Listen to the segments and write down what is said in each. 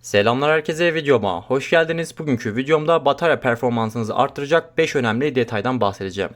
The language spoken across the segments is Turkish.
Selamlar herkese videoma hoş geldiniz. Bugünkü videomda batarya performansınızı arttıracak 5 önemli detaydan bahsedeceğim.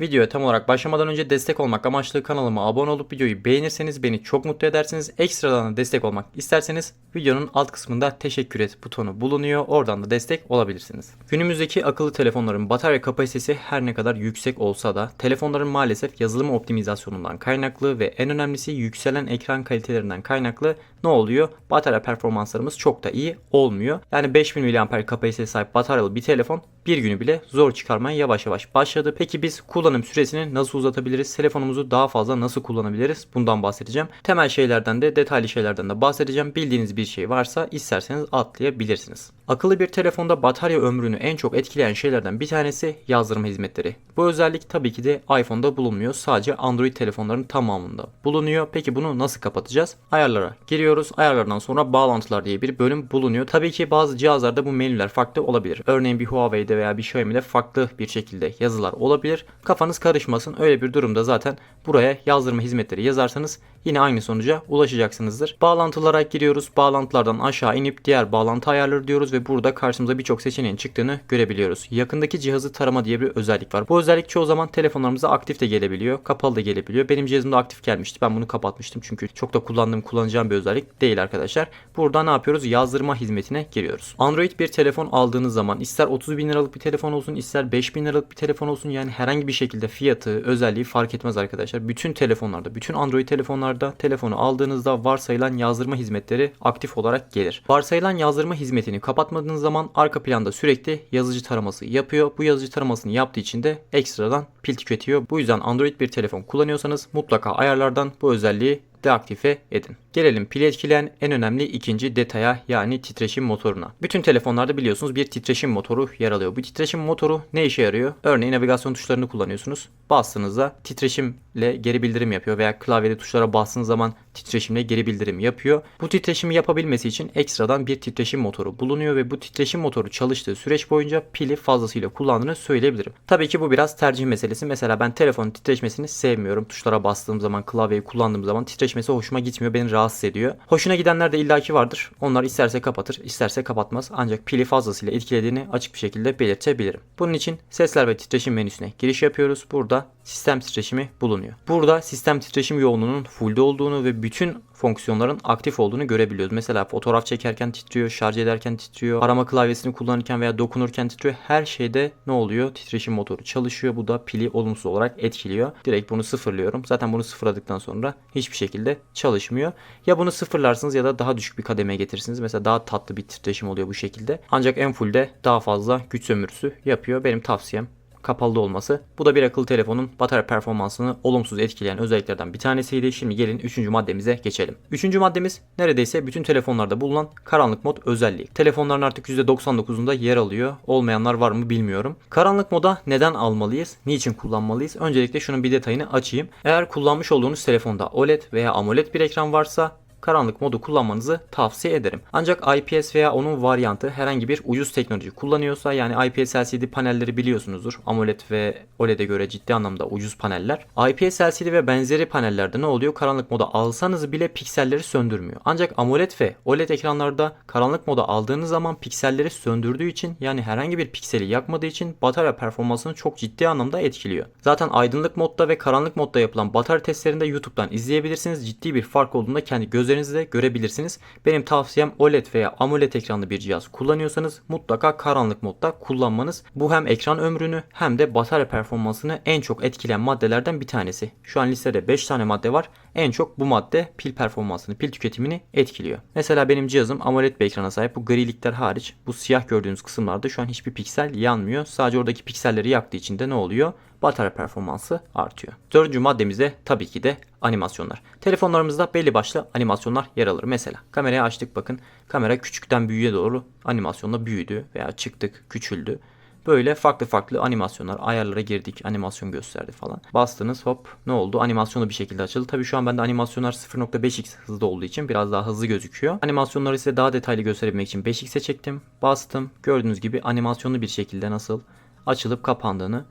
Videoya tam olarak başlamadan önce destek olmak amaçlı kanalıma abone olup videoyu beğenirseniz beni çok mutlu edersiniz. Ekstradan da destek olmak isterseniz videonun alt kısmında teşekkür et butonu bulunuyor. Oradan da destek olabilirsiniz. Günümüzdeki akıllı telefonların batarya kapasitesi her ne kadar yüksek olsa da telefonların maalesef yazılım optimizasyonundan kaynaklı ve en önemlisi yükselen ekran kalitelerinden kaynaklı ne oluyor? Batarya performanslarımız çok da iyi olmuyor. Yani 5000 mAh kapasiteye sahip bataryalı bir telefon bir günü bile zor çıkarmaya yavaş yavaş başladı. Peki biz kullanım süresini nasıl uzatabiliriz? Telefonumuzu daha fazla nasıl kullanabiliriz? Bundan bahsedeceğim. Temel şeylerden de detaylı şeylerden de bahsedeceğim. Bildiğiniz bir şey varsa isterseniz atlayabilirsiniz. Akıllı bir telefonda batarya ömrünü en çok etkileyen şeylerden bir tanesi yazdırma hizmetleri. Bu özellik tabii ki de iPhone'da bulunmuyor. Sadece Android telefonların tamamında bulunuyor. Peki bunu nasıl kapatacağız? Ayarlara giriyoruz. Ayarlardan sonra bağlantılar diye bir bölüm bulunuyor. Tabii ki bazı cihazlarda bu menüler farklı olabilir. Örneğin bir Huawei'de veya bir Xiaomi'de farklı bir şekilde yazılar olabilir. Kafanız karışmasın. Öyle bir durumda zaten buraya yazdırma hizmetleri yazarsanız yine aynı sonuca ulaşacaksınızdır. Bağlantılara giriyoruz. Bağlantılardan aşağı inip diğer bağlantı ayarları diyoruz ve burada karşımıza birçok seçeneğin çıktığını görebiliyoruz. Yakındaki cihazı tarama diye bir özellik var. Bu özellik çoğu zaman telefonlarımıza aktif de gelebiliyor, kapalı da gelebiliyor. Benim cihazımda aktif gelmişti. Ben bunu kapatmıştım çünkü çok da kullandığım, kullanacağım bir özellik değil arkadaşlar. Burada ne yapıyoruz? Yazdırma hizmetine giriyoruz. Android bir telefon aldığınız zaman ister 30 bin liralık bir telefon olsun, ister 5 bin liralık bir telefon olsun yani herhangi bir şekilde fiyatı, özelliği fark etmez arkadaşlar. Bütün telefonlarda, bütün Android telefonlarda telefonu aldığınızda varsayılan yazdırma hizmetleri aktif olarak gelir. Varsayılan yazdırma hizmetini kapatmadığınız zaman arka planda sürekli yazıcı taraması yapıyor. Bu yazıcı taramasını yaptığı için de ekstradan pil tüketiyor. Bu yüzden Android bir telefon kullanıyorsanız mutlaka ayarlardan bu özelliği deaktife edin. Gelelim pili etkileyen en önemli ikinci detaya yani titreşim motoruna. Bütün telefonlarda biliyorsunuz bir titreşim motoru yer alıyor. Bu titreşim motoru ne işe yarıyor? Örneğin navigasyon tuşlarını kullanıyorsunuz. Bastığınızda titreşimle geri bildirim yapıyor veya klavyede tuşlara bastığınız zaman titreşimle geri bildirim yapıyor. Bu titreşimi yapabilmesi için ekstradan bir titreşim motoru bulunuyor ve bu titreşim motoru çalıştığı süreç boyunca pili fazlasıyla kullandığını söyleyebilirim. Tabii ki bu biraz tercih meselesi. Mesela ben telefonun titreşmesini sevmiyorum. Tuşlara bastığım zaman, klavyeyi kullandığım zaman titreşmesi hoşuma gitmiyor. Beni rahatsız ediyor. Hoşuna gidenler de illaki vardır. Onlar isterse kapatır, isterse kapatmaz. Ancak pili fazlasıyla etkilediğini açık bir şekilde belirtebilirim. Bunun için sesler ve titreşim menüsüne giriş yapıyoruz. Burada sistem titreşimi bulunuyor. Burada sistem titreşim yoğunluğunun fullde olduğunu ve bütün fonksiyonların aktif olduğunu görebiliyoruz. Mesela fotoğraf çekerken titriyor, şarj ederken titriyor, arama klavyesini kullanırken veya dokunurken titriyor. Her şeyde ne oluyor? Titreşim motoru çalışıyor. Bu da pili olumsuz olarak etkiliyor. Direkt bunu sıfırlıyorum. Zaten bunu sıfırladıktan sonra hiçbir şekilde çalışmıyor. Ya bunu sıfırlarsınız ya da daha düşük bir kademeye getirirsiniz. Mesela daha tatlı bir titreşim oluyor bu şekilde. Ancak en fullde daha fazla güç sömürüsü yapıyor. Benim tavsiyem kapalı olması. Bu da bir akıllı telefonun batarya performansını olumsuz etkileyen özelliklerden bir tanesiydi. Şimdi gelin 3. maddemize geçelim. 3. maddemiz neredeyse bütün telefonlarda bulunan karanlık mod özelliği. Telefonların artık %99'unda yer alıyor. Olmayanlar var mı bilmiyorum. Karanlık moda neden almalıyız? Niçin kullanmalıyız? Öncelikle şunun bir detayını açayım. Eğer kullanmış olduğunuz telefonda OLED veya AMOLED bir ekran varsa karanlık modu kullanmanızı tavsiye ederim. Ancak IPS veya onun varyantı herhangi bir ucuz teknoloji kullanıyorsa yani IPS LCD panelleri biliyorsunuzdur. AMOLED ve OLED'e göre ciddi anlamda ucuz paneller. IPS LCD ve benzeri panellerde ne oluyor? Karanlık moda alsanız bile pikselleri söndürmüyor. Ancak AMOLED ve OLED ekranlarda karanlık moda aldığınız zaman pikselleri söndürdüğü için yani herhangi bir pikseli yakmadığı için batarya performansını çok ciddi anlamda etkiliyor. Zaten aydınlık modda ve karanlık modda yapılan batarya testlerinde YouTube'dan izleyebilirsiniz. Ciddi bir fark olduğunda kendi gözleriniz gözlerinizle görebilirsiniz. Benim tavsiyem OLED veya AMOLED ekranlı bir cihaz kullanıyorsanız mutlaka karanlık modda kullanmanız. Bu hem ekran ömrünü hem de batarya performansını en çok etkileyen maddelerden bir tanesi. Şu an listede 5 tane madde var. En çok bu madde pil performansını, pil tüketimini etkiliyor. Mesela benim cihazım AMOLED bir ekrana sahip. Bu grilikler hariç bu siyah gördüğünüz kısımlarda şu an hiçbir piksel yanmıyor. Sadece oradaki pikselleri yaktığı için de ne oluyor? Batarya performansı artıyor. Dördüncü maddemizde tabii ki de animasyonlar. Telefonlarımızda belli başlı animasyonlar yer alır. Mesela kamerayı açtık bakın kamera küçükten büyüğe doğru animasyonla büyüdü veya çıktık küçüldü. Böyle farklı farklı animasyonlar ayarlara girdik animasyon gösterdi falan. Bastınız hop ne oldu animasyonu bir şekilde açıldı. Tabii şu an bende animasyonlar 0.5x hızda olduğu için biraz daha hızlı gözüküyor. Animasyonları size daha detaylı gösterebilmek için 5x'e çektim. Bastım gördüğünüz gibi animasyonlu bir şekilde nasıl açılıp kapandığını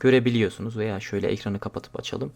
görebiliyorsunuz veya şöyle ekranı kapatıp açalım.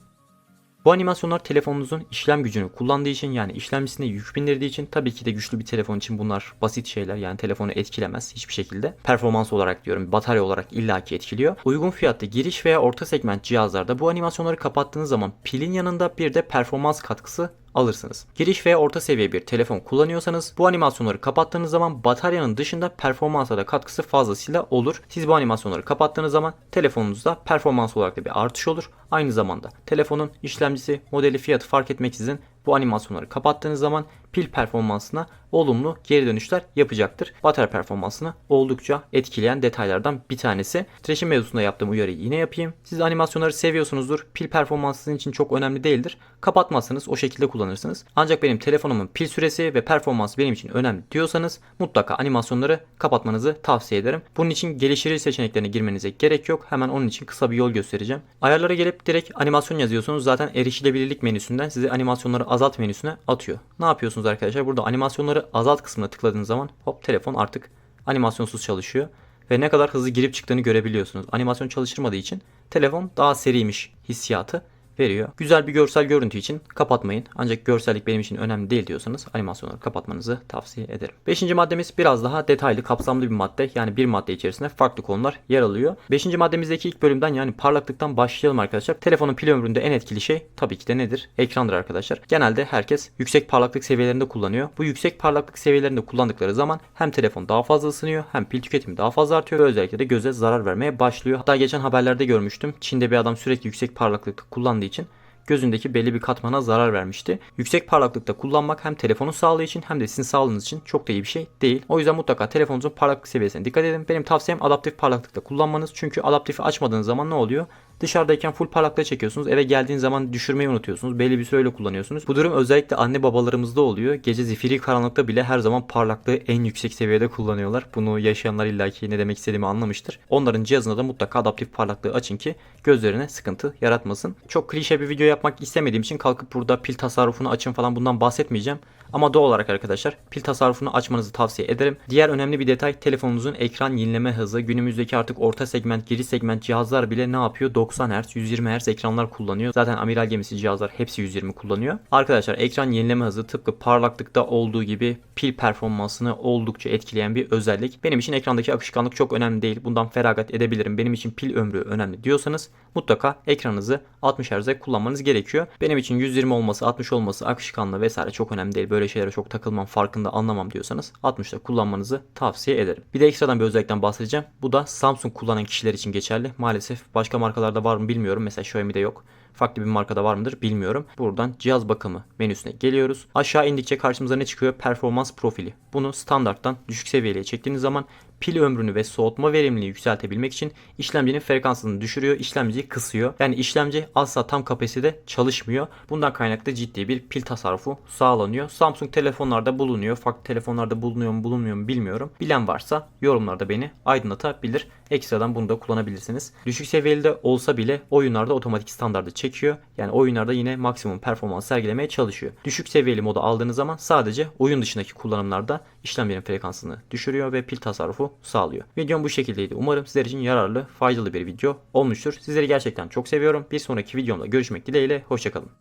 Bu animasyonlar telefonunuzun işlem gücünü kullandığı için yani işlemcisine yük bindirdiği için tabii ki de güçlü bir telefon için bunlar basit şeyler yani telefonu etkilemez hiçbir şekilde. Performans olarak diyorum batarya olarak illaki etkiliyor. Uygun fiyatlı giriş veya orta segment cihazlarda bu animasyonları kapattığınız zaman pilin yanında bir de performans katkısı alırsınız. Giriş veya orta seviye bir telefon kullanıyorsanız bu animasyonları kapattığınız zaman bataryanın dışında performansa da katkısı fazlasıyla olur. Siz bu animasyonları kapattığınız zaman telefonunuzda performans olarak da bir artış olur. Aynı zamanda telefonun işlemcisi, modeli, fiyatı fark etmeksizin bu animasyonları kapattığınız zaman pil performansına olumlu geri dönüşler yapacaktır. Batarya performansını oldukça etkileyen detaylardan bir tanesi. Titreşim mevzusunda yaptığım uyarıyı yine yapayım. Siz animasyonları seviyorsunuzdur. Pil performansı sizin için çok önemli değildir. Kapatmazsanız o şekilde kullanırsınız. Ancak benim telefonumun pil süresi ve performansı benim için önemli diyorsanız mutlaka animasyonları kapatmanızı tavsiye ederim. Bunun için geliştirici seçeneklerine girmenize gerek yok. Hemen onun için kısa bir yol göstereceğim. Ayarlara gelip direkt animasyon yazıyorsunuz. Zaten erişilebilirlik menüsünden sizi animasyonları azalt menüsüne atıyor. Ne yapıyorsunuz arkadaşlar? Burada animasyonları azalt kısmına tıkladığınız zaman hop telefon artık animasyonsuz çalışıyor. Ve ne kadar hızlı girip çıktığını görebiliyorsunuz. Animasyon çalıştırmadığı için telefon daha seriymiş hissiyatı veriyor. Güzel bir görsel görüntü için kapatmayın. Ancak görsellik benim için önemli değil diyorsanız animasyonları kapatmanızı tavsiye ederim. Beşinci maddemiz biraz daha detaylı, kapsamlı bir madde. Yani bir madde içerisinde farklı konular yer alıyor. Beşinci maddemizdeki ilk bölümden yani parlaklıktan başlayalım arkadaşlar. Telefonun pil ömründe en etkili şey tabii ki de nedir? Ekrandır arkadaşlar. Genelde herkes yüksek parlaklık seviyelerinde kullanıyor. Bu yüksek parlaklık seviyelerinde kullandıkları zaman hem telefon daha fazla ısınıyor hem pil tüketimi daha fazla artıyor ve özellikle de göze zarar vermeye başlıyor. Hatta geçen haberlerde görmüştüm. Çin'de bir adam sürekli yüksek parlaklıkta kullandığı için gözündeki belli bir katmana zarar vermişti. Yüksek parlaklıkta kullanmak hem telefonun sağlığı için hem de sizin sağlığınız için çok da iyi bir şey değil. O yüzden mutlaka telefonunuzun parlaklık seviyesine dikkat edin. Benim tavsiyem adaptif parlaklıkta kullanmanız. Çünkü adaptifi açmadığınız zaman ne oluyor? Dışarıdayken full parlaklığa çekiyorsunuz. Eve geldiğin zaman düşürmeyi unutuyorsunuz. Belli bir süreyle kullanıyorsunuz. Bu durum özellikle anne babalarımızda oluyor. Gece zifiri karanlıkta bile her zaman parlaklığı en yüksek seviyede kullanıyorlar. Bunu yaşayanlar illaki ne demek istediğimi anlamıştır. Onların cihazına da mutlaka adaptif parlaklığı açın ki gözlerine sıkıntı yaratmasın. Çok klişe bir video yapmak istemediğim için kalkıp burada pil tasarrufunu açın falan bundan bahsetmeyeceğim. Ama doğal olarak arkadaşlar pil tasarrufunu açmanızı tavsiye ederim. Diğer önemli bir detay telefonunuzun ekran yenileme hızı. Günümüzdeki artık orta segment, giriş segment cihazlar bile ne yapıyor? 90 Hz, 120 Hz ekranlar kullanıyor. Zaten amiral gemisi cihazlar hepsi 120 kullanıyor. Arkadaşlar ekran yenileme hızı tıpkı parlaklıkta olduğu gibi pil performansını oldukça etkileyen bir özellik. Benim için ekrandaki akışkanlık çok önemli değil. Bundan feragat edebilirim. Benim için pil ömrü önemli diyorsanız mutlaka ekranınızı 60 Hz'e kullanmanız gerekiyor. Benim için 120 olması, 60 olması, akışkanlığı vesaire çok önemli değil. Böyle şeylere çok takılmam, farkında anlamam diyorsanız 60'da kullanmanızı tavsiye ederim. Bir de ekstradan bir özellikten bahsedeceğim. Bu da Samsung kullanan kişiler için geçerli. Maalesef başka markalarda var mı bilmiyorum. Mesela Xiaomi'de yok. Farklı bir markada var mıdır bilmiyorum. Buradan cihaz bakımı menüsüne geliyoruz. Aşağı indikçe karşımıza ne çıkıyor? Performans profili. Bunu standarttan düşük seviyeye çektiğiniz zaman pil ömrünü ve soğutma verimliliği yükseltebilmek için işlemcinin frekansını düşürüyor, işlemciyi kısıyor. Yani işlemci asla tam kapasitede çalışmıyor. Bundan kaynaklı ciddi bir pil tasarrufu sağlanıyor. Samsung telefonlarda bulunuyor. Farklı telefonlarda bulunuyor mu bulunmuyor mu bilmiyorum. Bilen varsa yorumlarda beni aydınlatabilir. Ekstradan bunu da kullanabilirsiniz. Düşük seviyeli olsa bile oyunlarda otomatik standardı çekiyor. Yani oyunlarda yine maksimum performans sergilemeye çalışıyor. Düşük seviyeli modu aldığınız zaman sadece oyun dışındaki kullanımlarda işlemlerin frekansını düşürüyor ve pil tasarrufu sağlıyor. Videom bu şekildeydi. Umarım sizler için yararlı, faydalı bir video olmuştur. Sizleri gerçekten çok seviyorum. Bir sonraki videomda görüşmek dileğiyle. Hoşçakalın.